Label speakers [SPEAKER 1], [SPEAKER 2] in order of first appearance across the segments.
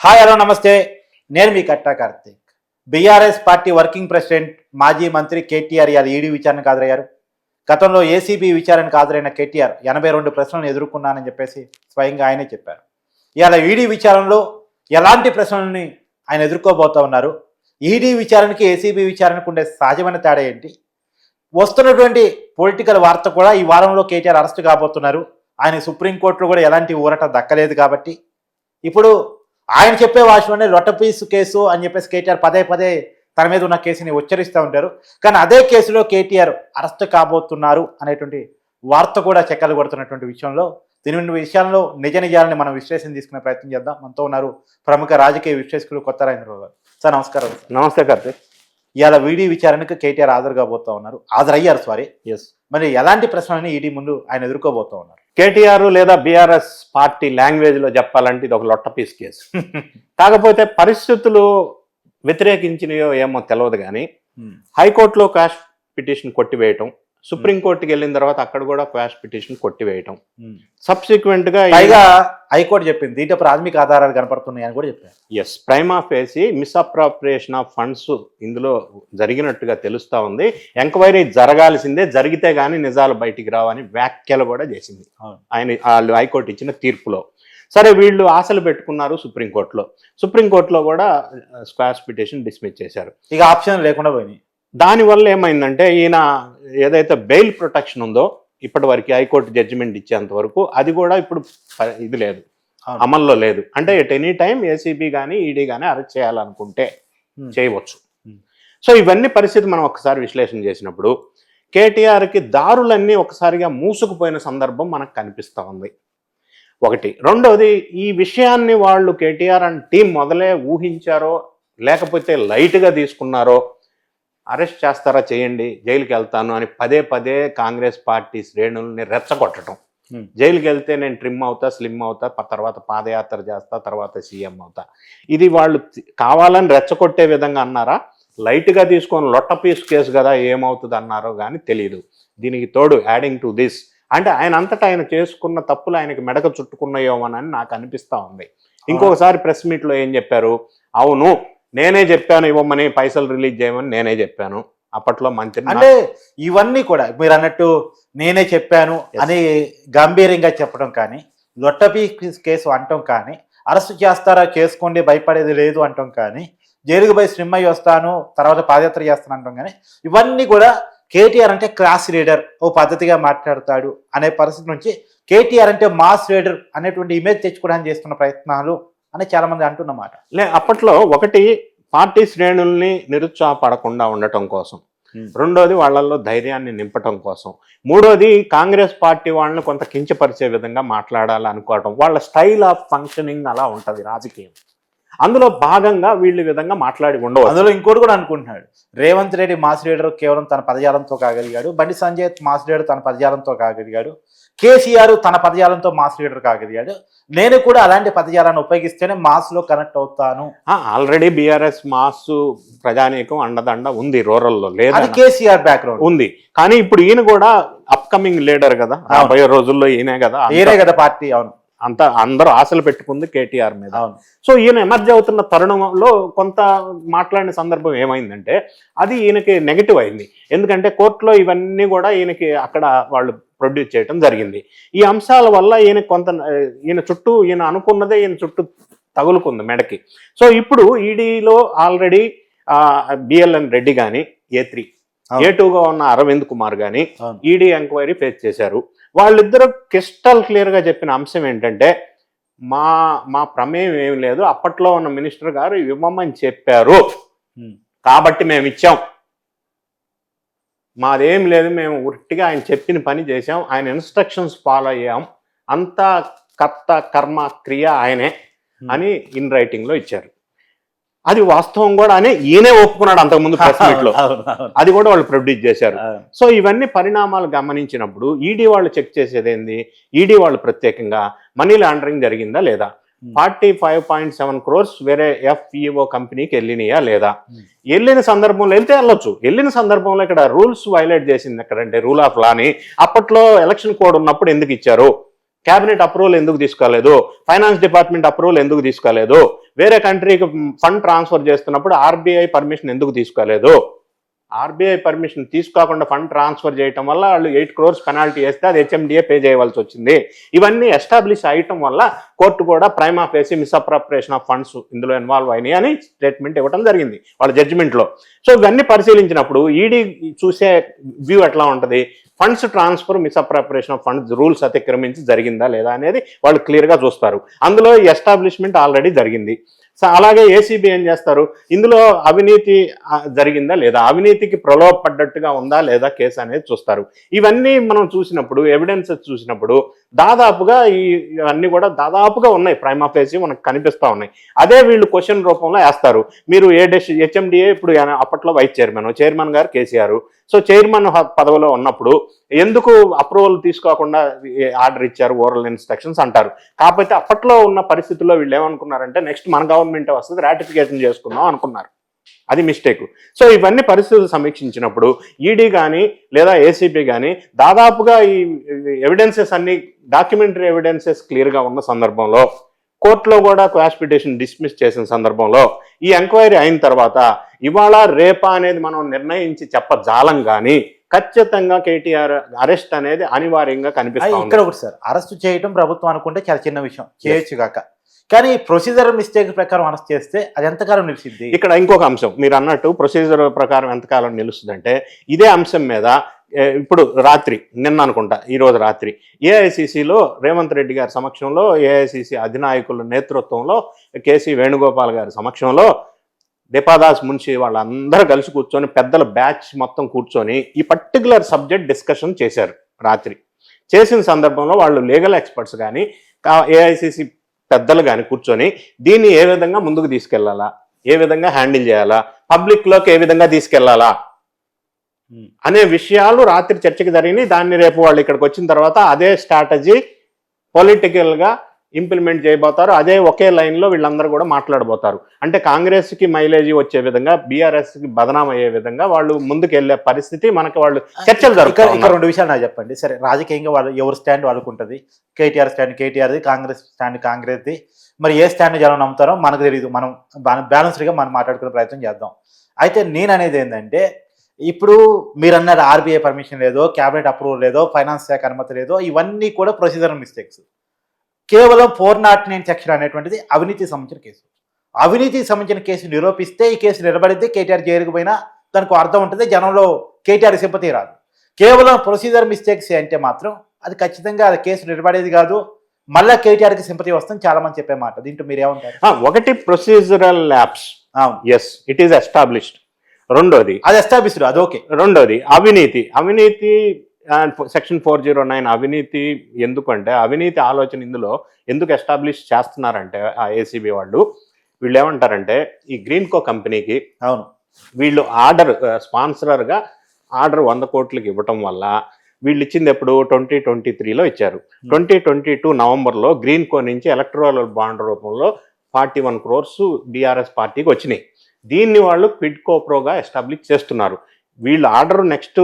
[SPEAKER 1] Hi hello నమస్తే. నేను మీ Katta Karthik. BRS party working president మాజీ మంత్రి కేటీఆర్ ఇవాళ ఈడీ విచారణకు హాజరయ్యారు గతంలో ఏసీబీ విచారణకు హాజరైన కేటీఆర్ ఎనభై రెండు ప్రశ్నలను ఎదుర్కొన్నానని చెప్పేసి స్వయంగా ఆయనే చెప్పారు. ఇవాళ ఈడీ విచారణలో ఎలాంటి ప్రశ్నలని ఆయన ఎదుర్కోబోతా ఉన్నారు? ఈడీ విచారణకి ఏసీబీ విచారణకు ఉండే సహజమైన తేడా ఏంటి? వస్తున్నటువంటి పొలిటికల్ వార్త కూడా ఈ వారంలో కేటీఆర్ అరెస్ట్ కాబోతున్నారు. ఆయన సుప్రీంకోర్టులో కూడా ఎలాంటి ఊరట దక్కలేదు కాబట్టి. ఇప్పుడు ఆయన చెప్పే భాషలోనే లొట్టపీసు కేసు అని చెప్పేసి కేటీఆర్ పదే పదే తన మీద ఉన్న కేసుని ఉచ్చరిస్తూ ఉంటారు. కానీ అదే కేసులో కేటీఆర్ అరెస్ట్ కాబోతున్నారు అనేటువంటి వార్త కూడా చెక్కలు కొడుతున్నటువంటి విషయంలో దీని విషయాల్లో నిజ నిజాలని మనం విశ్లేషణ తీసుకునే ప్రయత్నం చేద్దాం. మనతో ఉన్నారు ప్రముఖ రాజకీయ విశ్లేషకులు కొత్త రాజేంద్రరావు గారు. సార్ నమస్కారం.
[SPEAKER 2] నమస్తే కార్తీక్
[SPEAKER 1] ఇవాళ వీడి విచారణకు కేటీఆర్ హాజరు కాబోతా ఉన్నారు. హాజరయ్యారు సారీ
[SPEAKER 2] ఎస్
[SPEAKER 1] మరి ఎలాంటి ప్రశ్నలని ఈడీ ముందు ఆయన ఎదుర్కోబోతా ఉన్నారు?
[SPEAKER 2] కేటీఆర్ లేదా బీఆర్ఎస్ పార్టీ లాంగ్వేజ్లో చెప్పాలంటే ఇది ఒక లొట్ట పీస్ కేసు. కాకపోతే పరిస్థితులు వ్యతిరేకించినయో ఏమో తెలియదు కానీ హైకోర్టులో క్వాష్ పిటిషన్ కొట్టివేయటం సుప్రీంకోర్టుకి వెళ్ళిన తర్వాత అక్కడ కూడా క్వాష్ పిటిషన్ కొట్టివేయటం. సబ్సిక్వెంట్గా
[SPEAKER 1] పైగా హైకోర్టు చెప్పింది దీంట్లో ప్రాథమిక ఆధారాలు కనపడుతున్నాయి అని కూడా చెప్పారు.
[SPEAKER 2] ఎస్ ప్రైమ్ ఆఫ్ వేసి మిస్అప్రాప్రియేషన్ ఆఫ్ ఫండ్స్ ఇందులో జరిగినట్టుగా తెలుస్తా ఉంది. ఎంక్వైరీ జరగాల్సిందే జరిగితే గానీ నిజాలు బయటికి రావని వ్యాఖ్యలు కూడా చేసింది. ఆయన వాళ్ళు హైకోర్టు ఇచ్చిన తీర్పులో. సరే వీళ్ళు ఆశలు పెట్టుకున్నారు సుప్రీంకోర్టులో. సుప్రీంకోర్టులో కూడా స్క్వాష్ పిటిషన్ డిస్మిస్ చేశారు.
[SPEAKER 1] ఇక ఆప్షన్ లేకుండా పోయినాయి.
[SPEAKER 2] దానివల్ల ఏమైందంటే ఈయన ఏదైతే బెయిల్ ప్రొటెక్షన్ ఉందో ఇప్పటి వరకు హైకోర్టు జడ్జిమెంట్ ఇచ్చేంత వరకు అది కూడా ఇప్పుడు ఇది లేదు. అమల్లో లేదు అంటే ఎట్ ఎనీ టైం ఏసీబీ కానీ ఈడీ కానీ అరెస్ట్ చేయాలనుకుంటే. చేయవచ్చు. సో ఇవన్నీ పరిస్థితి మనం ఒకసారి విశ్లేషణ చేసినప్పుడు కేటీఆర్కి దారులన్నీ ఒకసారిగా మూసుకుపోయిన సందర్భం మనకు కనిపిస్తూ ఉంది ఒకటి రెండోది ఈ విషయాన్ని వాళ్ళు కేటీఆర్ అండ్ టీం మొదలే ఊహించారో లేకపోతే లైట్గా తీసుకున్నారో అరెస్ట్ చేస్తారా చేయండి జైలుకి వెళ్తాను అని పదే పదే కాంగ్రెస్ పార్టీ శ్రేణుల్ని రెచ్చగొట్టడం. జైలుకి వెళ్తే నేను ట్రిమ్ అవుతా స్లిమ్ అవుతా తర్వాత పాదయాత్ర చేస్తా తర్వాత సీఎం అవుతా. ఇది వాళ్ళు కావాలని రెచ్చగొట్టే విధంగా అన్నారా? లైట్గా తీసుకొని లొట్ట పీస్ కేసు కదా ఏమవుతుంది అన్నారో కానీ తెలియదు దీనికి తోడు యాడింగ్ టు దిస్. అంటే ఆయన అంతటా ఆయన చేసుకున్న తప్పులు ఆయనకి మెడక చుట్టుకున్నాయోమోనని నాకు అనిపిస్తా ఉంది. ఇంకొకసారి ప్రెస్ మీట్లో ఏం చెప్పారు? అవును నేనే చెప్పాను ఇవ్వమని పైసలు రిలీజ్ చేయమని నేనే చెప్పాను అప్పట్లో మంత్రి
[SPEAKER 1] అంటే ఇవన్నీ కూడా మీరు అన్నట్టు నేనే చెప్పాను. అని గంభీరంగా చెప్పడం కానీ లొట్టపీ కేసు అంటాం కానీ అరెస్ట్ చేస్తారా చేసుకోండి భయపడేది లేదు అంటాం కానీ జైలుకు పోయి స్లిమ్ అయ్యి వస్తాను తర్వాత పాదయాత్ర చేస్తాను అంటాం కానీ ఇవన్నీ కూడా కేటీఆర్ అంటే క్లాస్ లీడర్ ఓ పద్ధతిగా మాట్లాడతాడు అనే పరిస్థితి నుంచి కేటీఆర్ అంటే మాస్ లీడర్ అనేటువంటి ఇమేజ్ తెచ్చుకోవడానికి చేస్తున్న ప్రయత్నాలు అని చాలా మంది అంటున్నమాట.
[SPEAKER 2] లే అప్పట్లో ఒకటి పార్టీ శ్రేణుల్ని నిరుత్సాహపడకుండా ఉండటం కోసం. రెండోది వాళ్ళల్లో ధైర్యాన్ని నింపటం కోసం మూడోది కాంగ్రెస్ పార్టీ వాళ్ళని కొంత కించపరిచే విధంగా మాట్లాడాలి అనుకోవటం. వాళ్ళ స్టైల్ ఆఫ్ ఫంక్షనింగ్ అలా ఉంటది రాజకీయం. అందులో భాగంగా వీళ్ళు విధంగా మాట్లాడి ఉండవచ్చు.
[SPEAKER 1] అందులో ఇంకోటి కూడా అనుకుంటున్నాడు. రేవంత్ రెడ్డి మాస్ లీడర్ కేవలం తన పదజాలంతో కాగలిగాడు. బండి సంజయ్ మాస్ లీడర్ తన పదజాలంతో కాగలిగాడు. కేసీఆర్ తన పదజాలంతో మాస్ లీడర్ కాగలిగాడు. నేను కూడా అలాంటి పదజాలాన్ని ఉపయోగిస్తేనే మాస్లో కనెక్ట్ అవుతాను.
[SPEAKER 2] ఆల్రెడీ బీఆర్ఎస్ మాస్ ప్రజానీకం అండదండ ఉంది రూరల్లో
[SPEAKER 1] అది
[SPEAKER 2] లేదా
[SPEAKER 1] కేసీఆర్ బ్యాక్గ్రౌండ్
[SPEAKER 2] ఉంది. కానీ ఇప్పుడు ఈయన కూడా అప్కమింగ్ లీడర్ కదా. రాబోయే రోజుల్లో ఈయనే కదా.
[SPEAKER 1] వేరే కదా పార్టీ అవును.
[SPEAKER 2] అంత అందరూ ఆశలు పెట్టుకుంది కేటీఆర్ మీద.
[SPEAKER 1] అవును.
[SPEAKER 2] సో ఈయన ఎమర్జీ అవుతున్న తరుణంలో కొంత మాట్లాడిన సందర్భం ఏమైందంటే అది ఈయనకి నెగిటివ్ అయింది. ఎందుకంటే కోర్టులో ఇవన్నీ కూడా ఈయనకి అక్కడ వాళ్ళు ప్రొడ్యూస్ చేయడం జరిగింది. ఈ అంశాల వల్ల ఈయన కొంత ఈయన చుట్టూ ఈయన అనుకున్నదే ఈయన చుట్టూ తగులుకుంది మెడకి. సో ఇప్పుడు ఈడీలో ఆల్రెడీ బిఎల్ఎన్ రెడ్డి కానీ ఏ త్రీ. ఏ టూగా ఉన్న అరవింద్ కుమార్ కానీ ఈడీ ఎంక్వైరీ ఫేస్ చేశారు. వాళ్ళిద్దరూ క్రిస్టల్ క్లియర్గా చెప్పిన అంశం ఏంటంటే మా మా ప్రమేయం ఏమి లేదు అప్పట్లో ఉన్న మినిస్టర్ గారు ఇవ్వమని చెప్పారు. కాబట్టి మేము ఇచ్చాం మాదేం లేదు మేము ఉట్టిగా ఆయన చెప్పిన పని చేసాం ఆయన ఇన్స్ట్రక్షన్స్ ఫాలో అయ్యాం అంతా కర్త కర్మ క్రియ ఆయనే
[SPEAKER 1] Hmm.
[SPEAKER 2] అని ఇన్ రైటింగ్లో ఇచ్చారు అది వాస్తవం కూడా అని ఈయనే ఒప్పుకున్నాడు అంతకుముందు ప్రెస్ మీట్లో
[SPEAKER 1] అవును, అవును,
[SPEAKER 2] అది కూడా వాళ్ళు ప్రొడ్యూస్ చేశారు. సో ఇవన్నీ పరిణామాలు గమనించినప్పుడు ఈడీ వాళ్ళు చెక్ చేసేది ఏంది ఈడీ వాళ్ళు ప్రత్యేకంగా మనీ లాండరింగ్ జరిగిందా లేదా. Forty five point seven crores వేరే ఎఫ్ఈఓ కంపెనీకి వెళ్ళినాయా లేదా?
[SPEAKER 1] Hmm.
[SPEAKER 2] వెళ్ళిన సందర్భంలో వెళ్తే వెళ్ళొచ్చు. వెళ్ళిన సందర్భంలో ఇక్కడ రూల్స్ వైలేట్ చేసింది ఎక్కడంటే రూల్ ఆఫ్ లాని. అప్పట్లో ఎలక్షన్ కోడ్ ఉన్నప్పుడు ఎందుకు ఇచ్చారు? క్యాబినెట్ అప్రూవల్ ఎందుకు తీసుకోలేదు? ఫైనాన్స్ డిపార్ట్మెంట్ అప్రూవల్ ఎందుకు తీసుకోలేదు? వేరే కంట్రీకి ఫండ్ ట్రాన్స్ఫర్ చేస్తున్నప్పుడు ఆర్బీఐ పర్మిషన్ ఎందుకు తీసుకోలేదు? ఆర్బీఐ పర్మిషన్ తీసుకోకుండా ఫండ్ ట్రాన్స్ఫర్ చేయటం వల్ల వాళ్ళు ఎయిట్ క్రోర్స్ పెనాల్టీ వేస్తే అది హెచ్ఎండిఏ పే చేయవలసి వచ్చింది. ఇవన్నీ ఎస్టాబ్లిష్ అయ్యటం వల్ల కోర్టు కూడా ప్రైమ్ ఆఫ్ వేసి మిస్అప్రాప్రియేషన్ ఆఫ్ ఫండ్స్ ఇందులో ఇన్వాల్వ్ అయినాయి అని స్టేట్మెంట్ ఇవ్వడం జరిగింది వాళ్ళ జడ్జిమెంట్లో సో ఇవన్నీ పరిశీలించినప్పుడు ఈడీ చూసే వ్యూ ఎట్లా ఉంటుంది? Funds transfer misappropriation of funds rules అతిక్రమించి జరిగిందా లేదా అనేది వాళ్ళు క్లియర్గా చూస్తారు. అందులో ఎస్టాబ్లిష్మెంట్ ఆల్రెడీ జరిగింది. సో అలాగే ఏసీబీ ఏం చేస్తారు? ఇందులో అవినీతి జరిగిందా లేదా? అవినీతికి ప్రలోభపడ్డట్టుగా ఉందా లేదా కేసు అనేది చూస్తారు. ఇవన్నీ మనం చూసినప్పుడు ఎవిడెన్స్ చూసినప్పుడు దాదాపుగా ఈ ఇవన్నీ కూడా దాదాపుగా ఉన్నాయి. ప్రైమ్ ఆఫ్ మనకు కనిపిస్తా ఉన్నాయి. అదే వీళ్ళు క్వశ్చన్ రూపంలో వేస్తారు. మీరు ఏ డెస్ హెచ్ఎండిఏ ఇప్పుడు అప్పట్లో వైస్ చైర్మన్ చైర్మన్ గారు కేసీఆర్ సో చైర్మన్ పదవిలో ఉన్నప్పుడు ఎందుకు అప్రూవల్ తీసుకోకుండా ఆర్డర్ ఇచ్చారు ఓరల్ ఇన్స్ట్రక్షన్స్ అంటారు? కాకపోతే అప్పట్లో ఉన్న పరిస్థితుల్లో వీళ్ళు ఏమనుకున్నారంటే నెక్స్ట్ మన గవర్నమెంట్ వస్తుంది రాటిఫికేషన్ చేసుకుందాం అనుకున్నారు. అది మిస్టేక్ సో ఇవన్నీ పరిస్థితులు సమీక్షించినప్పుడు ఈడీ కానీ లేదా ఏసీపీ కానీ దాదాపుగా ఈ ఎవిడెన్సెస్ అన్ని డాక్యుమెంటరీ ఎవిడెన్సెస్ క్లియర్గా ఉన్న సందర్భంలో కోర్టులో కూడా క్వాష్ పిటిషన్ డిస్మిస్ చేసిన సందర్భంలో ఈ ఎంక్వైరీ అయిన తర్వాత ఇవాళ రేపా అనేది మనం నిర్ణయించి చెప్పజాలం కానీ ఖచ్చితంగా కేటీఆర్ అరెస్ట్ అనేది అనివార్యంగా
[SPEAKER 1] ఆ,
[SPEAKER 2] కనిపిస్తా ఉంది.
[SPEAKER 1] ఇక్కడ ఒకటి సార్ అరెస్ట్ చేయడం ప్రభుత్వం అనుకుంటే చాలా చిన్న విషయం చేయొచ్చు కాక. కానీ ప్రొసీజర్ మిస్టేక్ ప్రకారం అరెస్ట్ చేస్తే అది ఎంతకాలం నిలిచింది
[SPEAKER 2] ఇక్కడ ఇంకొక అంశం మీరు అన్నట్టు ప్రొసీజర్ ప్రకారం ఎంతకాలం నిలుస్తుందంటే ఇదే అంశం మీద ఇప్పుడు రాత్రి నిన్న అనుకుంటా ఈ రోజు రాత్రి ఏఐసిసిలో రేవంత్ రెడ్డి గారి సమక్షంలో ఏఐసిసి అధినాయకుల నేతృత్వంలో కేసీ వేణుగోపాల్ గారి సమక్షంలో దీపాదాస్ మున్షి వాళ్ళందరూ కలిసి కూర్చొని పెద్దల బ్యాచ్ మొత్తం కూర్చొని ఈ పర్టికులర్ సబ్జెక్ట్ డిస్కషన్ చేశారు రాత్రి. చేసిన సందర్భంలో వాళ్ళు లీగల్ ఎక్స్పర్ట్స్ కానీ ఏఐసిసి పెద్దలు కానీ కూర్చొని దీన్ని ఏ విధంగా ముందుకు తీసుకెళ్ళాలా? ఏ విధంగా హ్యాండిల్ చేయాలా? పబ్లిక్లోకి ఏ విధంగా తీసుకెళ్ళాలా?
[SPEAKER 1] Hmm.
[SPEAKER 2] అనే విషయాలు రాత్రి చర్చకి జరిగినాయి. దాన్ని రేపు వాళ్ళు ఇక్కడికి వచ్చిన తర్వాత అదే స్ట్రాటజీ పొలిటికల్గా ఇంప్లిమెంట్ చేయబోతారు. అదే ఒకే లైన్లో వీళ్ళందరూ కూడా మాట్లాడబోతారు. అంటే కాంగ్రెస్కి మైలేజీ వచ్చే విధంగా బీఆర్ఎస్కి బదనాం అయ్యే విధంగా వాళ్ళు ముందుకు వెళ్ళే పరిస్థితి మనకి వాళ్ళు చర్చలు జరుగుతాయి
[SPEAKER 1] రెండు విషయాలు నాకు చెప్పండి. సరే రాజకీయంగా వాళ్ళు ఎవరు స్టాండ్ వాళ్ళకు ఉంటుంది కేటీఆర్ స్టాండ్ కేటీఆర్ది కాంగ్రెస్ స్టాండ్ కాంగ్రెస్ది. మరి ఏ స్టాండ్ జనం నమ్ముతారో మనకు తెలియదు మనం బ్యాలెన్స్డ్గా మనం మాట్లాడుకునే ప్రయత్నం చేద్దాం. అయితే నేను అనేది ఏంటంటే ఇప్పుడు మీరు అన్నారు ఆర్బీఐ పర్మిషన్ లేదో క్యాబినెట్ అప్రూవల్ లేదో ఫైనాన్స్ శాఖ అనుమతి లేదో ఇవన్నీ కూడా ప్రొసీజరల్ మిస్టేక్స్. కేవలం ఫోర్ నాట్ నైన్ సెక్షన్ అనేటువంటిది అవినీతికి సంబంధించిన కేసు. అవినీతికి సంబంధించిన కేసు నిరూపిస్తే ఈ కేసు నిలబడితే కేటీఆర్ జైలుకు పోయినా దానికి అర్థం ఉంటుంది జనంలో కేటీఆర్ సింపతి రాదు కేవలం ప్రొసీజర్ మిస్టేక్స్ అంటే మాత్రం అది ఖచ్చితంగా అది కేసు నిలబడేది కాదు మళ్ళా కేటీఆర్కి సింపతి వస్తుంది చాలా మంది చెప్పే మాట. దీంట్లో మీరు ఏమంటారు?
[SPEAKER 2] ఒకటి procedural lapses. Yes it is established రెండోది
[SPEAKER 1] అది ఎస్టాబ్లిష్డ్ అది ఓకే
[SPEAKER 2] రెండోది అవినీతి. అవినీతి సెక్షన్ ఫోర్ జీరో నైన్ అవినీతి ఎందుకంటే అవినీతి ఆలోచన ఇందులో ఎందుకు ఎస్టాబ్లిష్ చేస్తున్నారంటే ఆ ఏసీబీ వాళ్ళు. వీళ్ళు ఏమంటారంటే ఈ గ్రీన్ కో కంపెనీకి
[SPEAKER 1] అవును.
[SPEAKER 2] వీళ్ళు ఆర్డర్ స్పాన్సరర్గా ఆర్డర్ వంద కోట్లకి ఇవ్వటం వల్ల వీళ్ళు ఇచ్చింది ఎప్పుడు ట్వంటీ ట్వంటీ త్రీలో ఇచ్చారు. ట్వంటీ ట్వంటీ టూ నవంబర్లో గ్రీన్ కో నుంచి ఎలక్ట్రల్ బాండ్ రూపంలో ఫార్టీ వన్ క్రోర్స్ బీఆర్ఎస్ పార్టీకి వచ్చినాయి. దీన్ని వాళ్ళు క్విడ్ కోప్రోగా ఎస్టాబ్లిష్ చేస్తున్నారు. వీళ్ళు ఆర్డర్ నెక్స్ట్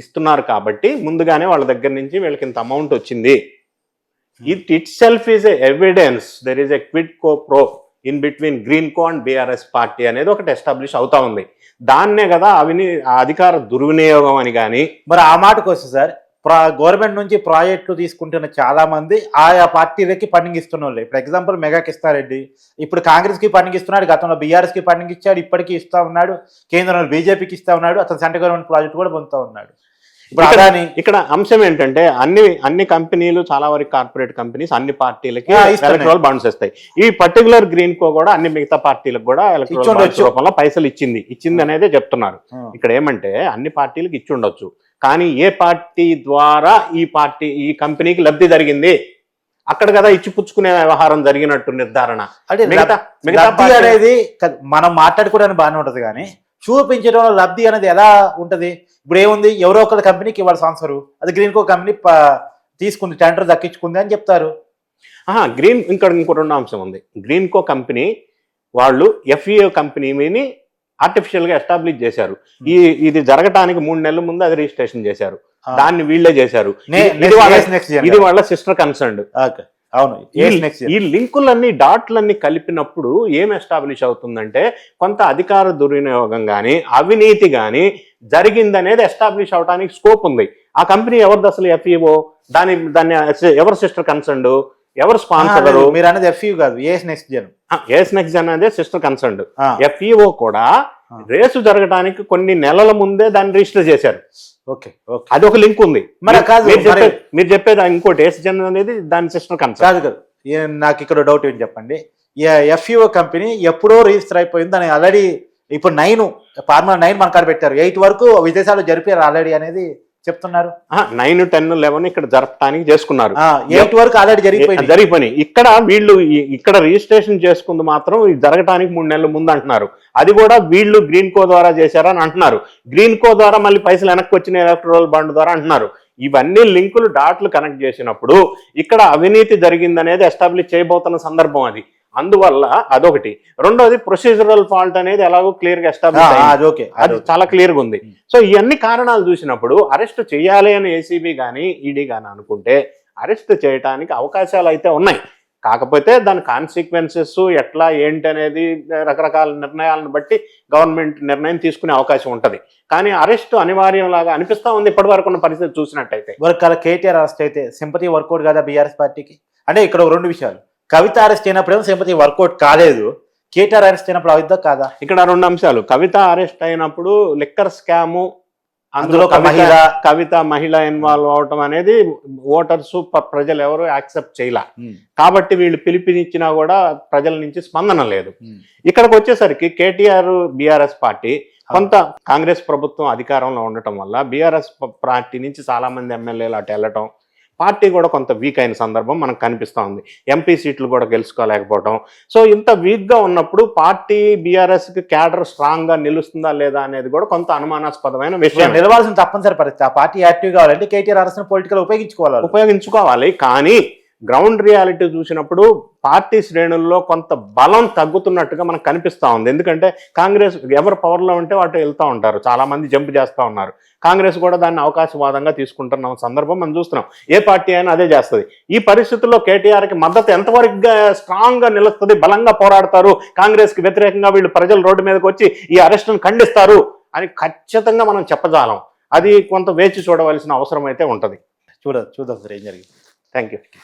[SPEAKER 2] ఇస్తున్నారు కాబట్టి ముందుగానే వాళ్ళ దగ్గర నుంచి వీళ్ళకి ఇంత అమౌంట్ వచ్చింది. It it self is evidence there is a quid quo pro in between Greenko and BRS party అనేది ఒకటి ఎస్టాబ్లిష్ అవుతా ఉంది. దాన్నే కదా అవిని అధికార దుర్వినియోగం అని కానీ
[SPEAKER 1] మరి ఆ మాటకు వస్తే సార్ ప్రా గవర్నమెంట్ నుంచి ప్రాజెక్టులు తీసుకుంటున్న చాలా మంది ఆయా పార్టీలకి ఫండింగ్ ఇస్తున్న వాళ్ళు ఇప్పుడు ఎగ్జాంపుల్ మెగా కిస్తారెడ్డి ఇప్పుడు కాంగ్రెస్కి ఫండింగ్ ఇస్తున్నాడు గతంలో బీఆర్ఎస్కి ఫండింగ్ ఇచ్చాడు ఇప్పటికీ ఇస్తా ఉన్నాడు కేంద్రంలో బీజేపీకి ఇస్తా ఉన్నాడు అతను సెంట్రల్ గవర్నమెంట్ ప్రాజెక్టు కూడా పొందుతూ ఉన్నాడు. ఇప్పుడు
[SPEAKER 2] ఇక్కడ-
[SPEAKER 1] అదాని
[SPEAKER 2] ఇక్కడ అంశం ఏంటంటే అన్ని అన్ని కంపెనీలు చాలా వరకు కార్పొరేట్ కంపెనీస్ అన్ని పార్టీలకి. ఎలక్ట్రల్ బాండ్స్ ఇస్తాయి. ఈ పర్టికులర్ గ్రీన్ కో కూడా అన్ని మిగతా పార్టీలకు కూడా ఎలక్ట్రల్ బాండ్స్. రూపంలో పైసలు ఇచ్చింది. ఇచ్చింది అనేది చెప్తున్నారు. ఇక్కడ ఏమంటే అన్ని పార్టీలకు ఇచ్చి ఉండొచ్చు. కానీ ఏ పార్టీ ద్వారా ఈ పార్టీ ఈ కంపెనీకి లబ్ధి జరిగింది? అక్కడ కదా ఇచ్చి పుచ్చుకునే వ్యవహారం జరిగినట్టు నిర్ధారణ.
[SPEAKER 1] అంటే
[SPEAKER 2] మిగతా మిగతా
[SPEAKER 1] అనేది మనం మాట్లాడుకోవడానికి బాగానే ఉంటది కానీ చూపించడంలో లబ్ధి అనేది ఎలా ఉంటది? ఇప్పుడు ఏముంది? ఎవరో ఒక కంపెనీకి ఇవ్వాలి స్పాన్సర్ అది గ్రీన్ కో కంపెనీ తీసుకుంది టెండర్ దక్కించుకుంది అని చెప్తారు.
[SPEAKER 2] ఆహా, గ్రీన్ ఇంకా ఇంకో రెండో అంశం ఉంది. గ్రీన్ కో కంపెనీ వాళ్ళు ఎఫ్ఈఓ కంపెనీని ఆర్టిఫిషియల్గా ఎస్టాబ్లిష్ చేశారు. ఈ ఇది జరగటానికి మూడు నెలల ముందు అది రిజిస్ట్రేషన్ చేశారు. దాన్ని వీళ్ళే చేశారు. ఇది- వాళ్ళ సిస్టర్ కన్సర్న్
[SPEAKER 1] అవును
[SPEAKER 2] ఈ లింకులన్నీ డాట్లన్నీ కలిపినప్పుడు ఏం ఎస్టాబ్లిష్ అవుతుందంటే కొంత అధికార దుర్వినియోగం కానీ అవినీతి కానీ జరిగిందనేది ఎస్టాబ్లిష్ అవడానికి స్కోప్ ఉంది. ఆ కంపెనీ ఎవరిది అసలు ఎఫ్ఈఓ దాని దాన్ని ఎవరు సిస్టర్ కన్సర్న్ ఎవరు స్పాన్సర్
[SPEAKER 1] మీరు అనేది ఎఫ్యూ కాదు Ace Next Gen
[SPEAKER 2] Ace Next అనేది సిస్టర్ కన్సర్న్ ఎఫ్ఈఓ కూడా రేసు జరగడానికి కొన్ని నెలల ముందే దాన్ని రిజిస్టర్ చేశారు.
[SPEAKER 1] Okay okay.
[SPEAKER 2] అది ఒక లింక్ ఉంది.
[SPEAKER 1] మరి
[SPEAKER 2] మీరు-
[SPEAKER 1] కాదు,
[SPEAKER 2] మీరు చెప్పేది ఇంకోటి ఏస్ జన్ అనేది దాని సిస్టర్ కన్సర్న్.
[SPEAKER 1] కాదు కాదు. నాకు ఇక్కడ డౌట్ ఏం చెప్పండి ఎఫ్ఈఓ కంపెనీ ఎప్పుడో రిజిస్టర్ అయిపోయింది. దాని ఆల్రెడీ ఇప్పుడు నైన్ ఫార్ములా నైన్ మన కాడ పెట్టారు. ఎయిట్ వరకు విదేశాలు జరిపారు ఆల్రెడీ అనేది చెప్తున్నారు?
[SPEAKER 2] నైన్ టెన్ లెవెన్ ఇక్కడ జరపడానికి చేసుకున్నారు.
[SPEAKER 1] ఎయిట్ వరకు ఆల్రెడీ జరిగిపోయింది.
[SPEAKER 2] జరిగిపోయి ఇక్కడ వీళ్ళు ఇక్కడ రిజిస్ట్రేషన్ చేసుకుంది మాత్రం జరగటానికి మూడు నెలల ముందు అంటున్నారు. అది కూడా వీళ్ళు గ్రీన్ కో ద్వారా చేశారని అంటున్నారు. గ్రీన్ కో ద్వారా మళ్ళీ పైసలు వెనక్కి వచ్చిన ఎలక్ట్రల్ బాండ్ ద్వారా అంటున్నారు. ఇవన్నీ లింకులు డాట్లు కనెక్ట్ చేసినప్పుడు ఇక్కడ అవినీతి జరిగిందనేది ఎస్టాబ్లిష్ చేయబోతున్న సందర్భం అది. అందువల్ల అదొకటి. రెండోది ప్రొసీజరల్ ఫాల్ట్ అనేది ఎలాగో
[SPEAKER 1] క్లియర్గా
[SPEAKER 2] ఎస్టాబ్లిష్
[SPEAKER 1] అది
[SPEAKER 2] చాలా క్లియర్గా ఉంది సో ఇవన్నీ కారణాలు చూసినప్పుడు అరెస్ట్ చేయాలి అని ఏసీబీ కానీ ఈడీ కానీ అనుకుంటే అరెస్ట్ చేయడానికి అవకాశాలు అయితే ఉన్నాయి. కాకపోతే దాని కాన్సిక్వెన్సెస్ ఎట్లా ఏంటి అనేది రకరకాల నిర్ణయాలను బట్టి గవర్నమెంట్ నిర్ణయం తీసుకునే అవకాశం ఉంటది. కానీ అరెస్ట్ అనివార్యం లాగా అనిపిస్తా ఉంది ఇప్పటి వరకు ఉన్న పరిస్థితి చూసినట్టయితే.
[SPEAKER 1] వర్క్ అలా కేటీఆర్ అరెస్ట్ అయితే సింపతి వర్కౌట్ కదా బీఆర్ఎస్ పార్టీకి? అంటే ఇక్కడ ఒక రెండు విషయాలు. కవిత అరెస్ట్ అయినప్పుడేమో సింపతి వర్కౌట్ కాలేదు. కేటీఆర్ అరెస్ట్ అయినప్పుడు అవుద్దా కాదా?
[SPEAKER 2] ఇక్కడ రెండు అంశాలు. కవిత అరెస్ట్ అయినప్పుడు లిక్కర్ స్కాము
[SPEAKER 1] అందులో మహిళ
[SPEAKER 2] కవిత మహిళ ఇన్వాల్వ్ అవటం అనేది ఓటర్స్ ప్రజలు ఎవరు యాక్సెప్ట్ చేయలే. కాబట్టి వీళ్ళు పిలిపినిచ్చినా కూడా ప్రజల నుంచి స్పందన లేదు.
[SPEAKER 1] ఉమ్.
[SPEAKER 2] ఇక్కడికి వచ్చేసరికి కేటీఆర్ బీఆర్ఎస్ పార్టీ కొంత కాంగ్రెస్ ప్రభుత్వం అధికారంలో ఉండటం వల్ల బీఆర్ఎస్ పార్టీ నుంచి చాలా మంది ఎమ్మెల్యేలు అటు వెళ్ళటం పార్టీ కూడా కొంత వీక్ అయిన సందర్భం మనకు కనిపిస్తా ఉంది. ఎంపీ సీట్లు కూడా గెలుచుకోలేకపోవడం సో ఇంత వీక్గా ఉన్నప్పుడు పార్టీ బీఆర్ఎస్కి క్యాడర్ స్ట్రాంగ్గా నిలుస్తుందా లేదా అనేది కూడా కొంత అనుమానాస్పదమైన విషయం.
[SPEAKER 1] నిలవాల్సిన తప్పనిసరి పరిస్థితి. ఆ పార్టీ యాక్టివ్ కావాలంటే కేటీఆర్ అరెస్ట్ పొలిటికల్ ఉపయోగించుకోవాలి.
[SPEAKER 2] ఉపయోగించుకోవాలి. కానీ గ్రౌండ్ రియాలిటీ చూసినప్పుడు పార్టీ శ్రేణుల్లో కొంత బలం తగ్గుతున్నట్టుగా మనకు కనిపిస్తా ఉంది. ఎందుకంటే కాంగ్రెస్ ఎవరు పవర్లో ఉంటే వాటి వెళ్తూ ఉంటారు. చాలా మంది జంప్ చేస్తూ ఉన్నారు. కాంగ్రెస్ కూడా దాన్ని అవకాశవాదంగా తీసుకుంటున్న సందర్భం మనం చూస్తున్నాం. ఏ పార్టీ అయినా అదే చేస్తుంది. ఈ పరిస్థితుల్లో కేటీఆర్కి మద్దతు ఎంతవరకు స్ట్రాంగ్గా నిలుస్తుంది బలంగా పోరాడతారు కాంగ్రెస్కి వ్యతిరేకంగా వీళ్ళు ప్రజలు రోడ్డు మీదకి వచ్చి ఈ అరెస్ట్ను ఖండిస్తారు అని ఖచ్చితంగా మనం చెప్పజాలం. అది కొంత వేచి చూడవలసిన అవసరం అయితే ఉంటుంది.
[SPEAKER 1] చూడ చూద్దాం సార్ ఏం జరిగింది.
[SPEAKER 2] Thank you